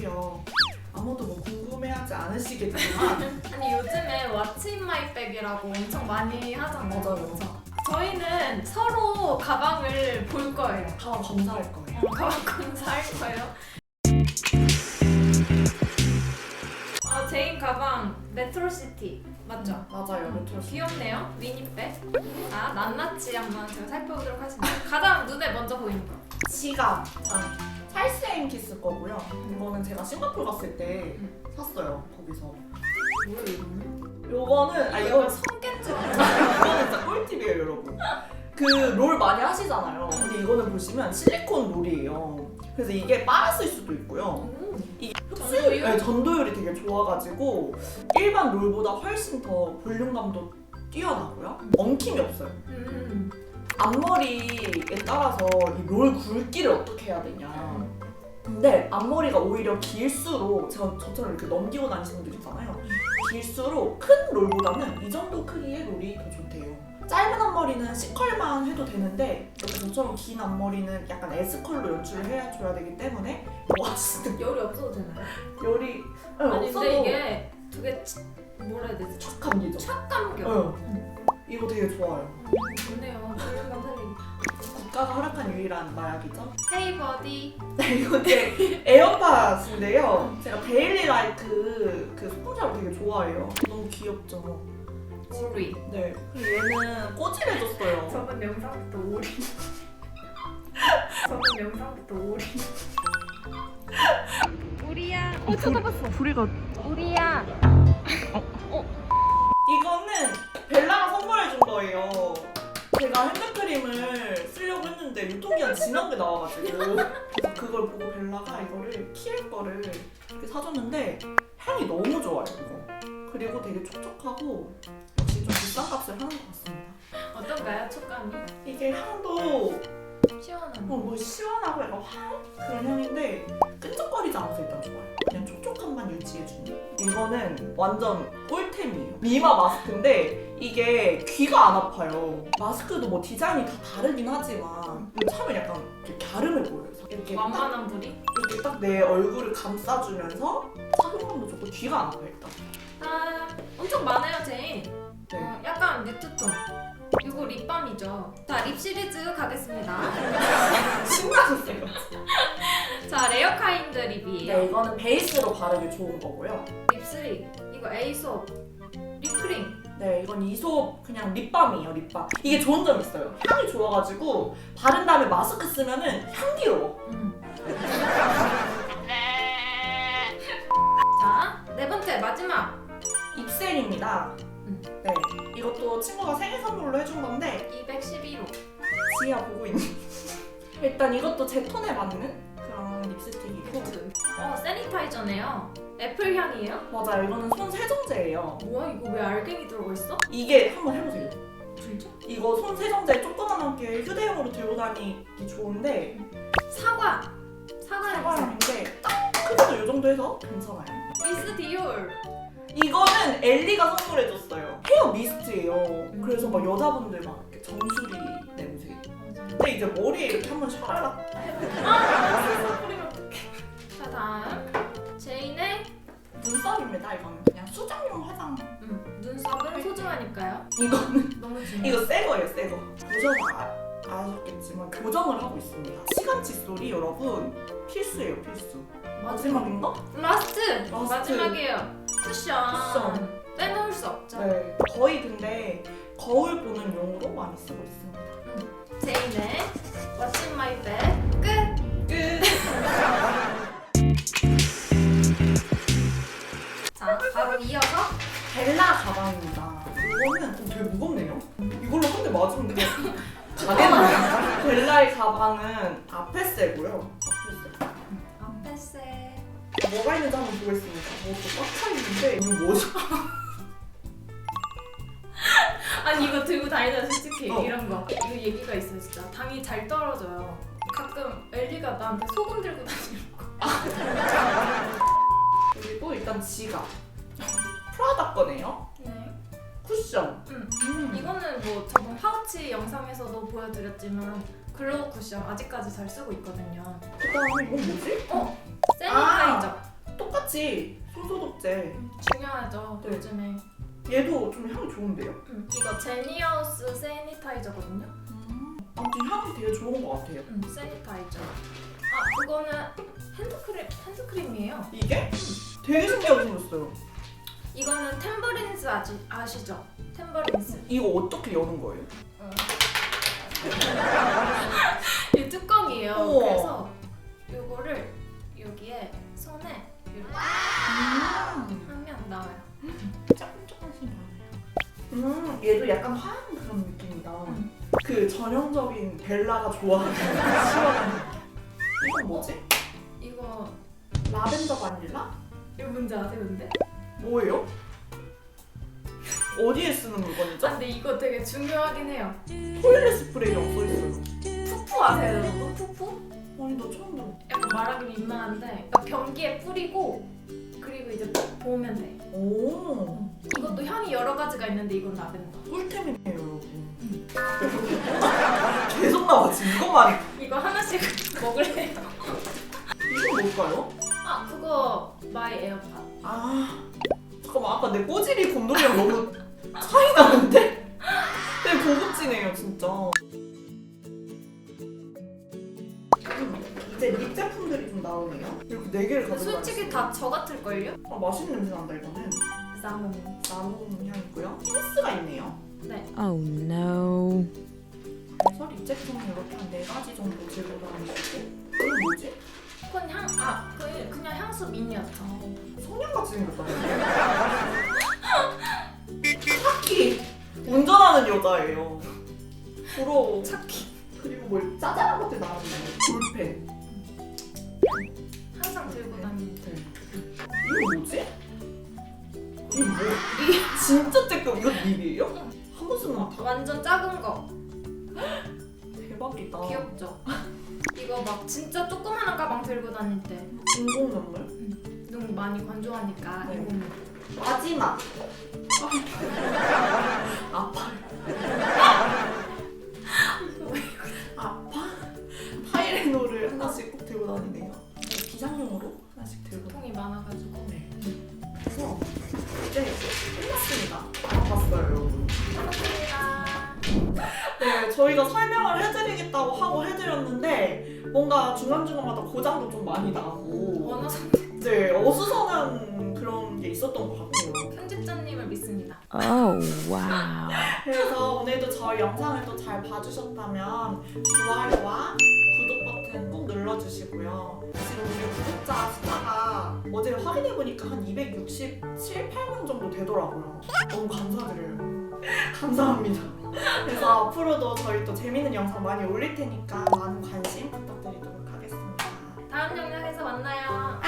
해요. 아무도 뭐 궁금해하지 않으시겠지만 아니 요즘에 왓츠 인 마이 백이라고 엄청 많이 하잖아요. 맞아요. 그쵸? 저희는 서로 가방을 볼 거예요. 가방 검사할 거예요. 가방 검사할 거예요. 어, 제인 가방 메트로시티 맞죠? 맞아요. 메트로 귀엽네요. 미니백. 자, 낱낱이 한번 제가 살펴보도록 하겠습니다. 가장 눈에 먼저 보이는 거. 지갑. 아, 찰스앤 키스 거고요. 이거는 제가 싱가포르 갔을 때 음. 샀어요. 거기서. 뭐예요 이거는? 요거는 아 이거 이거는 손깨질. 이거는 진짜 꿀팁이에요, 여러분. 그 롤 많이 하시잖아요. 근데 이거는 보시면 실리콘 롤이에요. 그래서 이게 빨았을 수도 있고요. 이게 흡수율, 전도율? 네, 전도율이 되게 좋아가지고 일반 롤보다 훨씬 더 볼륨감도 뛰어나고요. 엉킴이 없어요. 음. 앞머리에 따라서 이 롤 굵기를 어떻게 해야 되냐. 근데 앞머리가 오히려 길수록 제가 저처럼 이렇게 넘기고 다니시는 분들 있잖아요. 길수록 큰 롤보다는 이 정도 크기의 롤이 더 좋대요. 짧은 앞머리는 C컬만 해도 되는데 이렇게 저처럼 긴 앞머리는 약간 S컬로 연출을 해줘야 되기 때문에 뭐 하시든 열이 없어도 되나요? 열이 네, 아니 없어도 근데 이게 되게 치- 뭐라 해야 되지? 착 감기죠. 착 감겨. 응. 이거 되게 좋아요. 좋네요. 볼륨감 살리기. 국가가 허락한 유일한 마약이죠. 헤이 버디. 네, 이거 제 에어팟인데요. 제가 데일리 라이트 그 소품샵을 되게 좋아해요. 너무 귀엽죠. 오리. 네. 그리고 얘는 꼬질해졌어요. 저번 영상부터 오리. 저번 영상부터 오리. 우리야. 어 쳐다봤어. 부리가 우리야. 이거는 벨라가 선물해 준 거예요. 제가 핸드크림을 했는데 유통기한 지난 게 나와가지고 그래서 그걸 보고 벨라가 이거를 키엘 거를 이렇게 사줬는데 향이 너무 좋아요 이거. 그리고 되게 촉촉하고 역시 좀 비싼 값을 하는 것 같습니다. 어떤가요 촉감이? 이게 향도 시원한. 어, 뭐 시원하고 약간 화한 그런 향인데 끈적거리지 않아서 일단 좋아요. 그냥 촉촉함만 유지해주는. 이거는 완전 꿀템이에요. 미마 마스크인데 이게 귀가 안 아파요. 마스크도 뭐 디자인이 다 다르긴 하지만 차면 약간 이렇게 갸름해 보여요. 이렇게 딱, 완만한 불이. 이렇게 딱 내 얼굴을 감싸주면서 착용감도 좋고 귀가 안 아파요 일단. 아 엄청 많아요 제인. 네. 어, 약간 뮤트톤. 이거 립밤이죠. 자, 립 시리즈 가겠습니다. 신나셨어요. 자, 레어 카인드 립이에요. 네, 이거는 베이스로 바르기 좋은 거고요. 립스리. 이거 에이소. 네, 이건 이솝 그냥 립밤이에요, 립밤. 이게 좋은 점 있어요. 향이 좋아가지고 바른 다음에 마스크 쓰면은 향기로워. 음. 자, 네 번째 마지막. 입셀입니다. 음. 네, 이것도 친구가 생일 선물로 해준 건데 211호. 지아 보고 있는. 일단 이것도 제 톤에 맞는 그런 립스틱이고. 어, 세니타이저네요. 애플 향이에요? 맞아요, 이거는 손 세정제예요. 뭐야, 이거 왜 알갱이 들어가 있어? 이게 한번 해보세요. 진짜? 이거 손 세정제 조그만하게 휴대용으로 들고 다니기 좋은데 사과. 사과 향. 사과향인데 딱 크기도 이 정도 해서 괜찮아요. 미스 디올. 이거는 엘리가 선물해줬어요. 헤어 미스트예요. 그래서 막 여자분들 막 이렇게 정수리 냄새. 근데 이제 머리에 이렇게 한번 샤라락 아, 뿌리면 눈썹입니다. 이거는 그냥 수정용 화장. 음, 눈썹은 소중하니까요. 이거는 너무 중요해. 이거 새 거예요, 새 거. 교정 아, 아셨겠지만 교정을 하고 있습니다. 시간 칫솔이 여러분 필수예요, 필수. 마지막인가? 라스트! 라스트. 마지막이에요. 쿠션. 쿠션. 빼놓을 수 없죠. 네. 거의 근데 거울 보는 용으로 많이 쓰고 있습니다. 제인의 What's in my bag 벨라 가방입니다. 이거는 어, 되게 무겁네요. 이걸로 한 대 맞으면 되게 가겠네요. 벨라의 가방은 앞에 세고요. 앞에 세. 앞에세 뭐가 있는지 한번 보겠습니다. 뭐또 꽉차 있는데 이거 뭐죠? 아니 이거 들고 다니자 솔직히 어. 이런 거 이거 얘기가 있어 요 진짜 당이 잘 떨어져요 가끔 엘리가 나한테 소금 들고 다니는 그리고 일단 지갑. 프라다 거네요. 네. 쿠션. 음. 음. 이거는 뭐 저번 파우치 영상에서도 보여드렸지만 글로우 쿠션 아직까지 잘 쓰고 있거든요. 그다음에 이건 뭐지? 세니타이저 똑같이 손소독제. 중요하죠 네. 요즘에. 얘도 좀 향이 좋은데요? 음, 이거 제니어스 세니타이저거든요. 아무튼 향이 되게 좋은 것 같아요. 음, 세니타이저. 아 그거는 핸드크림 핸드크림이에요. 이게 되게 신기하게 생겼어요. 이거는 템버린스 아시, 아시죠? 템버린스. 이거 어떻게 여는 거예요? 이 뚜껑이에요. 우와. 그래서 요거를 여기에 손에 이렇게 음. 하면 나와요. 조금 조금 신기하네요. 음, 얘도 약간 화한 그런 느낌이다. 음. 그 전형적인 벨라가 좋아하는 시원한 느낌. 이건 뭐지? 이거 라벤더 바닐라? 이거 뭔지 아세요, 근데? 뭐예요? 어디에 쓰는 물건이죠? 아, 근데 이거 되게 중요하긴 해요. 토일렛 스프레이라고 써있어요. 푸푸 아세요, 여러분? 푸푸? 아니 나 처음 들어. 약간 말하기 민망한데 그러니까 변기에 뿌리고 그리고 이제 보면 돼. 오 이것도 향이 여러 가지가 있는데 이건 라벤더. 꿀템이네요 여러분. 계속 나와 지금 이것만. 이거 하나씩 먹을래요? 이건 뭘까요? 아 그거 마이 에어팟. 아 잠깐만 아까 내 꼬질이 곰돌이랑 너무 차이 나는데? 되게 고급지네요 진짜 음, 이제 립 제품들이 좀 나오네요 이렇게 네 개를 가져가 솔직히 다저 같을걸요? 아 맛있는 냄새 난다 이거는 나무. 나무 향이고요 힌스가 있네요 Oh no. 그래서 립 제품은 이렇게 한 네 가지 정도 들고 다니시고 이건 뭐지? 그건 향, 아, 그, 향수 미니어처. 성냥같이 생겼다 차키 운전하는 여자예요 부러워 차키. 그리고 뭘 짜잘한 것들 나왔네요. 볼펜. 항상 들고 다니는. 이거 뭐지? 이거 뭐? 이게 진짜 쬐끔 이거 립이에요? 한 번 쓰면 다 완전 작은 거. 대박이다. 귀엽죠? 이거 막 진짜 조그마한 가방 들고 다닐 때 인공 눈물. 너무 많이 건조하니까 네. 이거 마지막. 아파. 아파? 타이레놀을 하나씩 꼭 들고 다니네요. 비상용으로 하나씩 들고. 통이 많아가지고 그래서 이제 끝났습니다. 알아봤어요, 여러분. 감사합니다. 네, 저희가 설명을 해드 리겠다고 하고 해드렸는데 뭔가 중간중간마다 고장도 좀 많이 나고 선택 네, 어수선한 그런 게 있었던 것 같아요. 편집자님을 믿습니다. Oh wow. 그래서 오늘도 저희 영상을 또 잘 봐주셨다면 좋아요와 구독 버튼 꼭 눌러주시고요. 지금 우리 구독자 숫자가 어제 확인해보니까 한 267, 8명 정도 되더라고요. 너무 감사드려요. 감사합니다. 그래서 앞으로도 저희 또 재밌는 영상 많이 올릴 테니까 많은 관심 부탁드리도록 하겠습니다. 다음 영상에서 만나요.